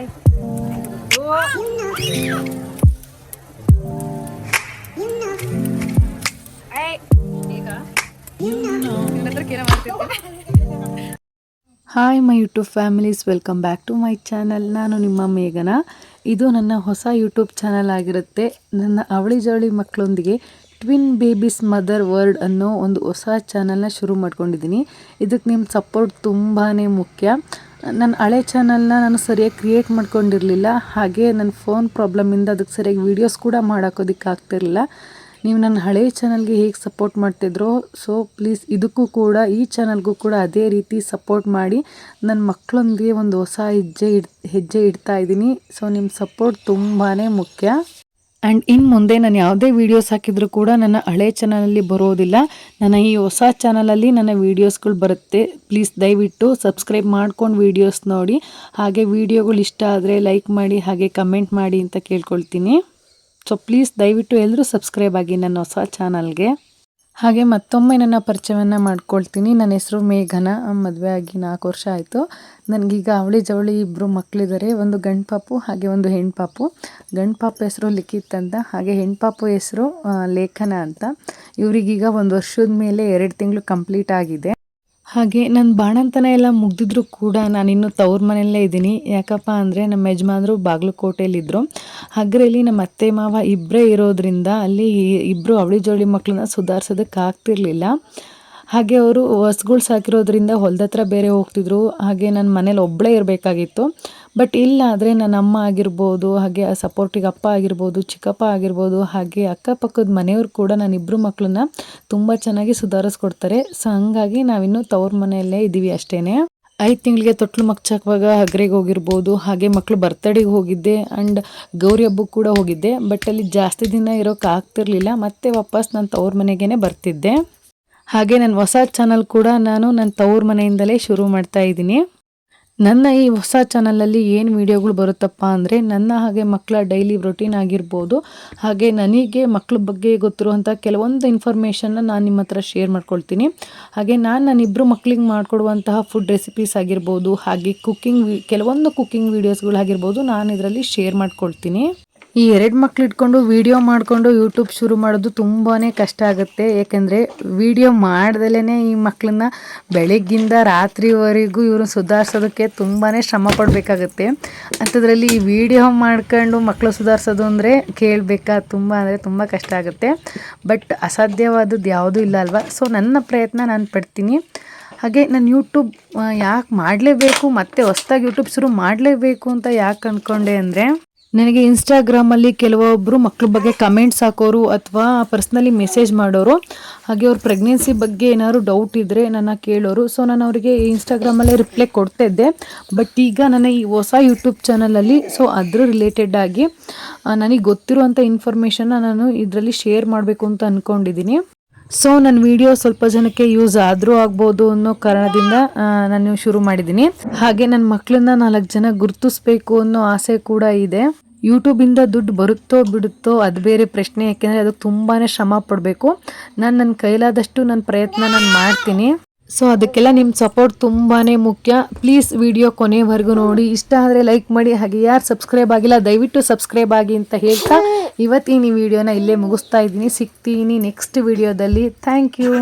ಮಾಡ್ತಿರ್ತೀನಿ hi my YouTube families welcome back to my channel ನಾನು ನಿಮ್ಮ ಮೇಘನ. ಇದು ನನ್ನ ಹೊಸ ಯೂಟ್ಯೂಬ್ ಚಾನಲ್ ಆಗಿರುತ್ತೆ. ನನ್ನ ಅವಳಿ ಜವಳಿ ಮಕ್ಕಳೊಂದಿಗೆ ಟ್ವಿನ್ ಬೇಬೀಸ್ ಮದರ್ ವರ್ಲ್ಡ್ ಅನ್ನೋ ಒಂದು ಹೊಸ ಚಾನಲ್ನ ಶುರು ಮಾಡ್ಕೊಂಡಿದ್ದೀನಿ. ಇದಕ್ಕೆ ನಿಮ್ಮ ಸಪೋರ್ಟ್ ತುಂಬಾ ಮುಖ್ಯ. ನನ್ನ ಹಳೆ ಚಾನಲ್ನ ನಾನು ಸರಿಯಾಗಿ ಕ್ರಿಯೇಟ್ ಮಾಡ್ಕೊಂಡಿರಲಿಲ್ಲ. ಹಾಗೆ ನನ್ನ ಫೋನ್ ಪ್ರಾಬ್ಲಮಿಂದ ಅದಕ್ಕೆ ಸರಿಯಾಗಿ ವೀಡಿಯೋಸ್ ಕೂಡ ಮಾಡೋಕೋದಕ್ಕೆ ಆಗ್ತಿರಲಿಲ್ಲ. ನೀವು ನನ್ನ ಹಳೆ ಚಾನಲ್ಗೆ ಹೇಗೆ ಸಪೋರ್ಟ್ ಮಾಡ್ತಿದ್ರೋ ಸೊ ಪ್ಲೀಸ್ ಇದಕ್ಕೂ ಕೂಡ, ಈ ಚಾನಲ್ಗೂ ಕೂಡ ಅದೇ ರೀತಿ ಸಪೋರ್ಟ್ ಮಾಡಿ. ನನ್ನ ಮಕ್ಕಳೊಂದಿಗೆ ಒಂದು ಹೊಸ ಹೆಜ್ಜೆ ಇಡ್, ಹೆಜ್ಜೆ ಇಡ್ತಾ ಇದ್ದೀನಿ. ಸೊ ನಿಮ್ಮ ಸಪೋರ್ಟ್ ತುಂಬಾ ಮುಖ್ಯ. ಆ್ಯಂಡ್ ಇನ್ನು ಮುಂದೆ ನಾನು ಯಾವುದೇ ವೀಡಿಯೋಸ್ ಹಾಕಿದರೂ ಕೂಡ ನನ್ನ ಹಳೆ ಚಾನಲಲ್ಲಿ ಬರೋದಿಲ್ಲ. ನನ್ನ ಈ ಹೊಸ ಚಾನಲಲ್ಲಿ ನನ್ನ ವೀಡಿಯೋಸ್ಗಳು ಬರುತ್ತೆ. ಪ್ಲೀಸ್ ದಯವಿಟ್ಟು ಸಬ್ಸ್ಕ್ರೈಬ್ ಮಾಡ್ಕೊಂಡು ವೀಡಿಯೋಸ್ ನೋಡಿ. ಹಾಗೆ ವೀಡಿಯೋಗಳು ಇಷ್ಟ ಆದರೆ ಲೈಕ್ ಮಾಡಿ, ಹಾಗೆ ಕಮೆಂಟ್ ಮಾಡಿ ಅಂತ ಕೇಳ್ಕೊಳ್ತೀನಿ. ಸೊ ಪ್ಲೀಸ್ ದಯವಿಟ್ಟು ಎಲ್ಲರೂ ಸಬ್ಸ್ಕ್ರೈಬ್ ಆಗಿ ನನ್ನ ಹೊಸ ಚಾನಲ್ಗೆ ಹಾಗೆ ಮತ್ತೊಮ್ಮೆ ನನ್ನ ಪರಿಚಯವನ್ನು ಮಾಡ್ಕೊಳ್ತೀನಿ. ನನ್ನ ಹೆಸರು ಮೇಘನ, ಮದುವೆ ಆಗಿ ನಾಲ್ಕು ವರ್ಷ ಆಯಿತು. ನನಗೀಗ ಅವಳಿ ಜವಳಿ ಇಬ್ಬರು ಮಕ್ಕಳಿದ್ದಾರೆ ಒಂದು ಗಂಡು ಪಾಪು ಹಾಗೆ ಒಂದು ಹೆಣ್ಣು ಪಾಪು ಗಂಡು ಪಾಪು ಹೆಸರು ಲಿಖಿತ್ ಅಂತ, ಹಾಗೆ ಹೆಣ್ಣು ಪಾಪು ಹೆಸರು ಲೇಖನ ಅಂತ. ಇವರಿಗೀಗ ಒಂದು ವರ್ಷದ ಮೇಲೆ ಎರಡು ತಿಂಗಳು ಕಂಪ್ಲೀಟ್ ಆಗಿದೆ. ಹಾಗೆ ನನ್ನ ಬಾಣಂತನ ಎಲ್ಲ ಮುಗ್ದಿದ್ರು ಕೂಡ ನಾನಿನ್ನು ತವ್ರ ಮನೆಯಲ್ಲೇ ಇದ್ದೀನಿ. ಯಾಕಪ್ಪ ಅಂದರೆ ನಮ್ಮ ಯಜಮಾನರು ಬಾಗಲಕೋಟೆಯಲ್ಲಿದ್ದರು ಹಗ್ರೆಯಲ್ಲಿ ನಮ್ಮ ಅತ್ತೆ, ಮಾವ ಇಬ್ಬರೇ ಇರೋದ್ರಿಂದ ಅಲ್ಲಿ ಇಬ್ಬರು ಅವಳಿ ಜೋಳಿ ಮಕ್ಕಳನ್ನ ಸುಧಾರಿಸೋದಕ್ಕೆ ಆಗ್ತಿರ್ಲಿಲ್ಲ ಹಾಗೆ ಅವರು ಹಸ್ಗಳು ಸಾಕಿರೋದ್ರಿಂದ ಹೊಲದ ಹತ್ರ ಬೇರೆ ಹೋಗ್ತಿದ್ರು. ಹಾಗೆ ನನ್ನ ಮನೇಲಿ ಒಬ್ಬಳೇ ಇರಬೇಕಾಗಿತ್ತು. ಬಟ್ ಇಲ್ಲ ಆದರೆ ನನ್ನ ಅಮ್ಮ ಆಗಿರ್ಬೋದು, ಹಾಗೆ ಆ ಸಪೋರ್ಟಿಗೆ ಅಪ್ಪ ಆಗಿರ್ಬೋದು, ಚಿಕ್ಕಪ್ಪ ಆಗಿರ್ಬೋದು, ಹಾಗೆ ಅಕ್ಕಪಕ್ಕದ ಮನೆಯವರು ಕೂಡ ನಾನು ಇಬ್ಬರು ಮಕ್ಕಳನ್ನ ತುಂಬ ಚೆನ್ನಾಗಿ ಸುಧಾರಿಸ್ಕೊಡ್ತಾರೆ. ಸೊ ಹಂಗಾಗಿ ನಾವಿನ್ನೂ ತವ್ರ ಮನೆಯಲ್ಲೇ ಇದ್ದೀವಿ ಅಷ್ಟೇ ಐದು ತಿಂಗಳಿಗೆ ತೊಟ್ಲು ಮಗ್ಚಾಕುವಾಗ ಹಗ್ರೆಗೆ ಹೋಗಿರ್ಬೋದು, ಹಾಗೆ ಮಕ್ಕಳು ಬರ್ತಡೆಗೆ ಹೋಗಿದ್ದೆ ಆ್ಯಂಡ್ ಗೌರಿ ಹಬ್ಬಕ್ಕೆ ಕೂಡ ಹೋಗಿದ್ದೆ. ಬಟ್ ಅಲ್ಲಿ ಜಾಸ್ತಿ ದಿನ ಇರೋಕ್ಕಾಗ್ತಿರ್ಲಿಲ್ಲ ಮತ್ತೆ ವಾಪಸ್ ನಾನು ತವ್ರ ಮನೆಗೇ ಬರ್ತಿದ್ದೆ. ಹಾಗೆ ನನ್ನ ಹೊಸ ಚಾನಲ್ ಕೂಡ ನಾನು ನನ್ನ ತವ್ರ ಮನೆಯಿಂದಲೇ ಶುರು ಮಾಡ್ತಾ ಇದ್ದೀನಿ. ನನ್ನ ಈ ಹೊಸ ಚಾನಲಲ್ಲಿ ಏನು ವಿಡಿಯೋಗಳು ಬರುತ್ತಪ್ಪ ಅಂದರೆ ನನ್ನ ಹಾಗೆ ಮಕ್ಕಳ ಡೈಲಿ ರೊಟೀನ್ ಆಗಿರ್ಬೋದು, ಹಾಗೆ ನನಗೆ ಮಕ್ಕಳ ಬಗ್ಗೆ ಗೊತ್ತಿರುವಂಥ ಕೆಲವೊಂದು ಇನ್ಫಾರ್ಮೇಷನ್ನ ನಾನು ನಿಮ್ಮ ಹತ್ರ ಶೇರ್ ಮಾಡ್ಕೊಳ್ತೀನಿ. ಹಾಗೆ ನಾನು ನನ್ನ ಇಬ್ಬರು ಮಕ್ಕಳಿಗೆ ಮಾಡಿಕೊಡುವಂತಹ ಫುಡ್ ರೆಸಿಪೀಸ್ ಆಗಿರ್ಬೋದು, ಹಾಗೆ ಕುಕ್ಕಿಂಗ್ ಕೆಲವೊಂದು ಕುಕ್ಕಿಂಗ್ ವೀಡಿಯೋಸ್ಗಳಾಗಿರ್ಬೋದು ನಾನು ಇದರಲ್ಲಿ ಶೇರ್ ಮಾಡ್ಕೊಳ್ತೀನಿ. ಈ ಎರಡು ಮಕ್ಳು ಇಟ್ಕೊಂಡು ವಿಡಿಯೋ ಮಾಡಿಕೊಂಡು ಯೂಟ್ಯೂಬ್ ಶುರು ಮಾಡೋದು ತುಂಬಾ ಕಷ್ಟ ಆಗುತ್ತೆ. ಏಕೆಂದರೆ ವಿಡಿಯೋ ಮಾಡ್ದಲೇ ಈ ಮಕ್ಕಳನ್ನ ಬೆಳಗ್ಗಿಂದ ರಾತ್ರಿವರೆಗೂ ಇವರು ಸುಧಾರಿಸೋದಕ್ಕೆ ತುಂಬಾ ಶ್ರಮ ಪಡಬೇಕಾಗತ್ತೆ. ಅಂಥದ್ರಲ್ಲಿ ಈ ವಿಡಿಯೋ ಮಾಡ್ಕೊಂಡು ಮಕ್ಕಳು ಸುಧಾರಿಸೋದು ಅಂದರೆ ಕೇಳಬೇಕಾ ತುಂಬ ಅಂದರೆ ತುಂಬ ಕಷ್ಟ ಆಗುತ್ತೆ. ಬಟ್ ಅಸಾಧ್ಯವಾದದ್ದು ಯಾವುದೂ ಇಲ್ಲ ಅಲ್ವಾ? ಸೊ ನನ್ನ ಪ್ರಯತ್ನ ನಾನು ಪಡ್ತೀನಿ. ಹಾಗೆ ನಾನು ಯೂಟ್ಯೂಬ್ ಯಾಕೆ ಮಾಡಲೇಬೇಕು? ಮತ್ತೆ ಹೊಸ್ದಾಗಿ ಯೂಟ್ಯೂಬ್ ಶುರು ಮಾಡಲೇಬೇಕು ಅಂತ ಯಾಕೆ ಅಂದ್ಕೊಂಡೆ ಅಂದರೆ ನನಗೆ ಇನ್ಸ್ಟಾಗ್ರಾಮಲ್ಲಿ ಕೆಲವೊಬ್ಬರು ಮಕ್ಕಳ ಬಗ್ಗೆ ಕಮೆಂಟ್ಸ್ ಹಾಕೋರು ಅಥವಾ ಪರ್ಸ್ನಲಿ ಮೆಸೇಜ್ ಮಾಡೋರು, ಹಾಗೆ ಅವ್ರ ಪ್ರೆಗ್ನೆನ್ಸಿ ಬಗ್ಗೆ ಏನಾದ್ರು ಡೌಟ್ ಇದ್ದರೆ ನನ್ನ ಕೇಳೋರು. ಸೊ ನಾನು ಅವರಿಗೆ ಇನ್ಸ್ಟಾಗ್ರಾಮಲ್ಲೇ ರಿಪ್ಲೈ ಕೊಡ್ತಾ ಇದ್ದೆ. ಬಟ್ ಈಗ ನನ್ನ ಈ ಹೊಸ ಯೂಟ್ಯೂಬ್ ಚಾನಲಲ್ಲಿ ಸೊ ಅದ್ರ ರಿಲೇಟೆಡ್ ಆಗಿ ನನಗೆ ಗೊತ್ತಿರುವಂಥ ಇನ್ಫಾರ್ಮೇಷನ್ನ ನಾನು ಇದರಲ್ಲಿ ಶೇರ್ ಮಾಡಬೇಕು ಅಂತ ಅಂದ್ಕೊಂಡಿದ್ದೀನಿ ಸೊ ನನ್ನ ವಿಡಿಯೋ ಸ್ವಲ್ಪ ಜನಕ್ಕೆ ಯೂಸ್ ಆದರೂ ಆಗ್ಬೋದು ಅನ್ನೋ ಕಾರಣದಿಂದ ನಾನು ಶುರು ಮಾಡಿದ್ದೀನಿ. ಹಾಗೆ ನನ್ನ ಮಕ್ಕಳನ್ನ ನಾಲ್ಕು ಜನ ಗುರುತಿಸ್ಬೇಕು ಅನ್ನೋ ಆಸೆ ಕೂಡ ಇದೆ. ಯೂಟ್ಯೂಬಿಂದ ದುಡ್ಡು ಬರುತ್ತೋ ಬಿಡುತ್ತೋ ಅದು ಬೇರೆ ಪ್ರಶ್ನೆ, ಯಾಕೆಂದರೆ ಅದಕ್ಕೆ ತುಂಬಾ ಶ್ರಮ ಪಡಬೇಕು. ನಾನು ನನ್ನ ಕೈಲಾದಷ್ಟು ನನ್ನ ಪ್ರಯತ್ನ ನಾನು ಮಾಡ್ತೀನಿ. ಸೊ ಅದಕ್ಕೆಲ್ಲ ನಿಮ್ಮ ಸಪೋರ್ಟ್ ತುಂಬಾ ಮುಖ್ಯ. ಪ್ಲೀಸ್ ವಿಡಿಯೋ ಕೊನೆವರೆಗೂ ನೋಡಿ. ಇಷ್ಟ ಆದರೆ ಲೈಕ್ ಮಾಡಿ. ಹಾಗೆ ಯಾರು ಸಬ್ಸ್ಕ್ರೈಬ್ ಆಗಿಲ್ಲ, ದಯವಿಟ್ಟು ಸಬ್ಸ್ಕ್ರೈಬ್ ಆಗಿ ಅಂತ ಹೇಳ್ತಾ ಇವತ್ತಿನ ಈ ವಿಡಿಯೋನ ಇಲ್ಲೇ ಮುಗಿಸ್ತಾ ಇದ್ದೀನಿ. ಸಿಗ್ತೀನಿ ನೆಕ್ಸ್ಟ್ ವಿಡಿಯೋದಲ್ಲಿ ಥ್ಯಾಂಕ್ ಯು